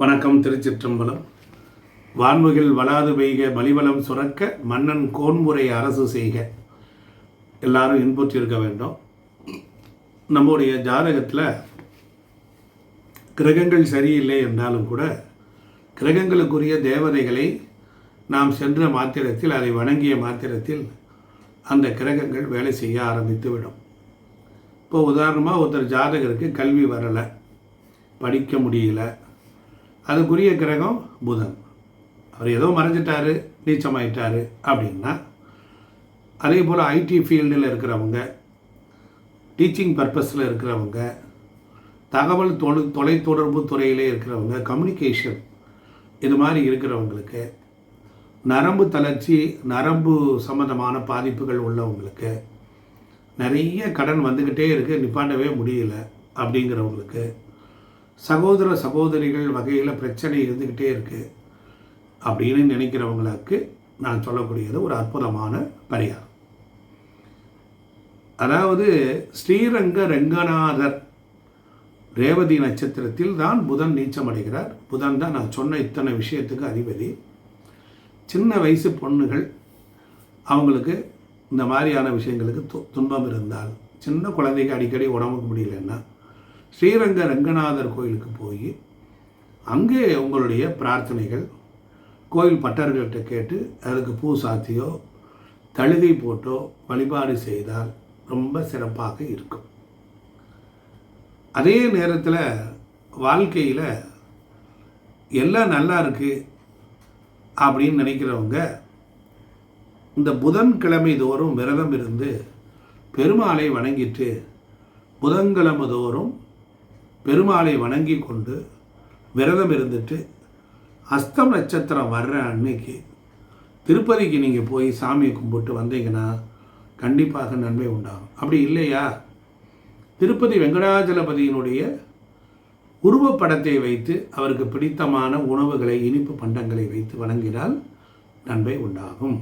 வணக்கம் திருச்சிற்றம்பலம். வான்முகில் வளாது பெய்க பலிவலம் சுரக்க மன்னன் கோன்முறை அரசு செய்க. எல்லாரும் இன்புற்றிருக்க வேண்டும். நம்முடைய ஜாதகத்தில் கிரகங்கள் சரியில்லை என்றாலும் கூட கிரகங்களுக்குரிய தேவதைகளை நாம் சென்ற மாத்திரத்தில் அதை வணங்கிய மாத்திரத்தில் அந்த கிரகங்கள் வேலை செய்ய ஆரம்பித்து விடும். இப்போ உதாரணமாக ஒருத்தர் ஜாதகருக்கு கல்வி வரலை படிக்க முடியல அதுக்குரிய கிரகம் புதன். அவர் ஏதோ மறைஞ்சிட்டாரு நீச்சமாயிட்டார் அப்படின்னா அதே போல் ஐடி ஃபீல்டில் இருக்கிறவங்க டீச்சிங் பர்பஸில் இருக்கிறவங்க தகவல் தொலை தொலைத்தொடர்பு துறையிலே இருக்கிறவங்க கம்யூனிகேஷன் இது மாதிரி இருக்கிறவங்களுக்கு நரம்பு தளர்ச்சி நரம்பு சம்மந்தமான பாதிப்புகள் உள்ளவங்களுக்கு நிறைய கடன் வந்துக்கிட்டே இருக்குது நிப்பாண்டவே முடியல அப்படிங்கிறவங்களுக்கு சகோதர சகோதரிகள் வகையில் பிரச்சனை இருந்துக்கிட்டே இருக்குது அப்படின்னு நினைக்கிறவங்களுக்கு நான் சொல்லக்கூடியது ஒரு அற்புதமான பரிகாரம். அதாவது ஸ்ரீரங்க ரெங்கநாதர் ரேவதி நட்சத்திரத்தில் தான் புதன் நீச்சமடைகிறார். புதன் தான் நான் சொன்ன இத்தனை விஷயத்துக்கு அதிபதி. சின்ன வயசு பொண்ணுகள் அவங்களுக்கு இந்த மாதிரியான விஷயங்களுக்கு து துன்பம் இருந்தால் சின்ன குழந்தைக்கு அடிக்கடி உடம்புக்கு முடியலன்னா ஸ்ரீரங்க ரங்கநாதர் கோயிலுக்கு போய் அங்கே உங்களுடைய பிரார்த்தனைகள் கோயில் பட்டர்கள்ட்ட கேட்டு அதுக்கு பூ சாத்தியோ தழுகை போட்டோ வழிபாடு செய்தால் ரொம்ப சிறப்பாக இருக்கும். அதே நேரத்தில் வாழ்க்கையில் எல்லாம் நல்லா இருக்குது அப்படின்னு நினைக்கிறவங்க இந்த புதன்கிழமை தோறும் விரதம் இருந்து பெருமாளை வணங்கிட்டு புதன்கிழமை தோறும் பெருமாளை வணங்கி கொண்டு விரதம் இருந்துட்டு அஸ்தம் நட்சத்திரம் வர்ற அன்னைக்கு திருப்பதிக்கு நீங்கள் போய் சாமியை கும்பிட்டு வந்தீங்கன்னா கண்டிப்பாக நன்மை உண்டாகும். அப்படி இல்லையா? திருப்பதி வெங்கடாஜலபதியினுடைய உருவப்படத்தை வைத்து அவருக்கு பிடித்தமான உணவுகளை இனிப்பு பண்டங்களை வைத்து வழங்கினால் நன்மை உண்டாகும்.